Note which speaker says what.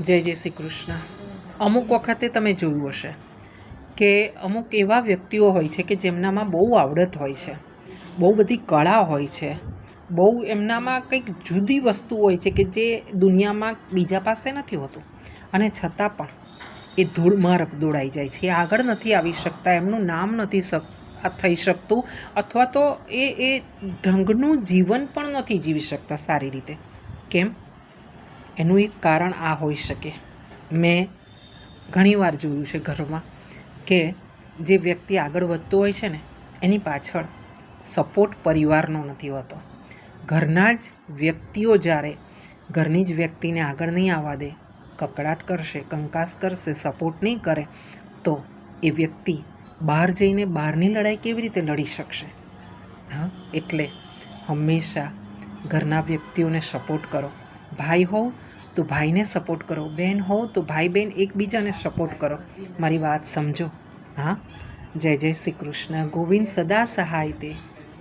Speaker 1: જય જય શ્રી કૃષ્ણ અમુક વખતે તમે જોયું હશે કે અમુક એવા વ્યક્તિઓ હોય છે કે જેમનામાં બહુ આવડત હોય છે, બહુ બધી કળા હોય છે, બહુ એમનામાં કંઈક જુદી વસ્તુ હોય છે કે જે દુનિયામાં બીજા પાસે નથી હોતું. અને છતાં પણ એ ધૂળમાં દોડાઈ જાય છે. આગળ નથી આવી શકતા, એમનું નામ નથી થઈ શકતું અથવા તો એ એ ઢંગનું જીવન પણ નથી જીવી શકતા સારી રીતે. કેમ? એનું એક કારણ આ હોઈ શકે. મેં ઘણીવાર જોયું છે ઘરમાં કે જે વ્યક્તિ આગળ વધતો હોય છે ને, એની પાછળ સપોર્ટ પરિવારનો નથી હોતો. ઘરના જ વ્યક્તિઓ જ્યારે ઘરની જ વ્યક્તિને આગળ નહીં આવવા દે, કકડાટ કરશે, કંકાસ કરશે સપોર્ટ નહીં કરે, તો એ વ્યક્તિ બહાર જઈને બહારની લડાઈ કેવી રીતે લડી શકશે? હા, એટલે હંમેશા ઘરના વ્યક્તિઓને સપોર્ટ કરો. ભાઈ હોવ તો ભાઈને સપોર્ટ કરો. બહેન હોવ તો ભાઈ બહેન એકબીજાને સપોર્ટ કરો. મારી વાત સમજો. હા? જય જય શ્રી કૃષ્ણ. ગોવિંદ સદા સહાય તે